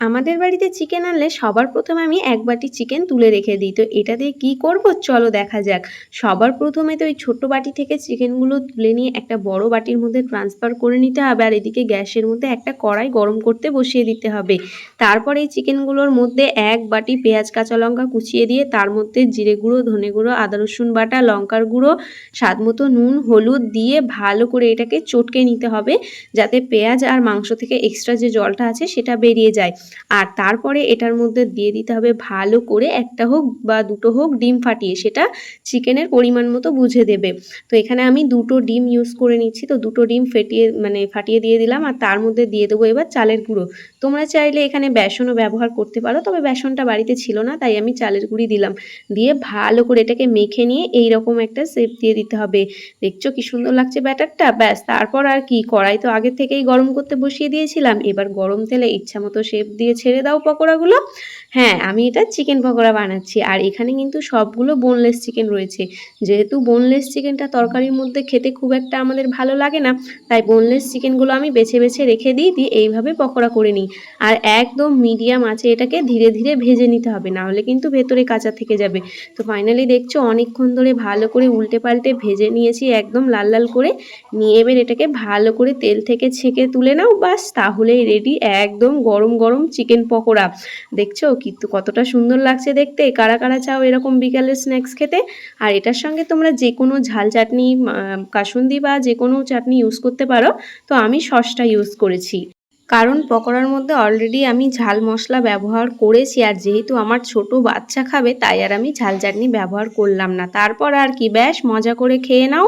আমাদের বাড়িতে চিকেন আনলে সবার প্রথমে আমি এক বাটি চিকেন তুলে রেখে দিই। তো এটা দিয়ে কী করব? চলো দেখা যাক। সবার প্রথমে তো ওই ছোট্ট বাটি থেকে চিকেনগুলো তুলে নিয়ে একটা বড় বাটির মধ্যে ট্রান্সফার করে নিতে হবে। আর এদিকে গ্যাসের মধ্যে একটা কড়াই গরম করতে বসিয়ে দিতে হবে। তারপরে এই চিকেনগুলোর মধ্যে এক বাটি পেঁয়াজ, কাঁচা লঙ্কা কুচিয়ে দিয়ে তার মধ্যে জিরে গুঁড়ো, ধনে গুঁড়ো, আদা, রসুন বাটা, লঙ্কার গুঁড়ো, স্বাদ মতো নুন, হলুদ দিয়ে ভালো করে এটাকে চটকে নিতে হবে। যাতে পেঁয়াজ আর মাংস থেকে এক্সট্রা যে জলটা আছে সেটা বেরিয়ে যায়। আর তারপরে এটার মধ্যে দিয়ে দিতে হবে ভালো করে একটা হোক বা দুটো হোক ডিম ফাটিয়ে, সেটা চিকেনের পরিমাণ মতো বুঝে দেবে। তো এখানে আমি দুটো ডিম ইউজ করে নিচ্ছি, তো দুটো ডিম ফেটিয়ে মানে ফাটিয়ে দিয়ে দিলাম আর তার মধ্যে দিয়ে দেবো এবার চালের গুঁড়ো। তোমরা চাইলে এখানে বেসনও ব্যবহার করতে পারো, তবে বেসনটা বাড়িতে ছিল না, তাই আমি চালের গুঁড়ি দিলাম। দিয়ে ভালো করে এটাকে মেখে নিয়ে এই রকম একটা শেপ দিয়ে দিতে হবে। দেখছ কি সুন্দর লাগছে ব্যাটারটা? ব্যাস, তারপর আর কি, কড়াই তো আগে থেকেই গরম করতে বসিয়ে দিয়েছিলাম। এবার গরম তেলে ইচ্ছা মতো শেপ দিয়ে ছেড়ে দাও পকোড়াগুলো। হ্যাঁ আমি এটা চিকেন পকোড়া বানাচ্ছি। আর এখানে কিন্তু সবগুলো বোনলেস চিকেন রয়েছে। যেহেতু বোনলেস চিকেনটা তরকারির মধ্যে খেতে খুব একটা আমাদের ভালো লাগে না, তাই বোনলেস চিকেনগুলো আমি বেছে বেছে রেখে দিই, দিয়ে এইভাবে পকোড়া করে নিই। আর একদম মিডিয়াম আছে এটাকে ধীরে ধীরে ভেজে নিতে হবে, না হলে কিন্তু ভেতরে কাঁচা থেকে যাবে। তো ফাইনালি দেখছ অনেকক্ষণ ধরে ভালো করে উল্টে পাল্টে ভেজে নিয়েছি, একদম লাল লাল করে। নিয়ে এবার এটাকে ভালো করে তেল থেকে ছেঁকে তুলে নাও, বাস তাহলেই রেডি একদম গরম গরম চিকেন পকোড়া। দেখছ? কিন্তু কতটা সুন্দর লাগছে দেখতে। কারা কারা চাও এরকম বিকালের স্ন্যাক্স খেতে? আর এটার সঙ্গে তোমরা যে কোনো ঝাল চাটনি কাসুন্দি বা যে কোনো চাটনি ইউজ করতে পারো। তো আমি সসটা ইউজ করেছি। কারণ পকোড়ার মধ্যে অলরেডি আমি ঝাল মশলা ব্যবহার করেছি। আর যেহেতু আমার ছোট বাচ্চা খাবে, তাই আর আমি ঝাল চাটনি ব্যবহার করলাম না। তারপর আর কি, ব্যাস, মজা করে খেয়ে নাও।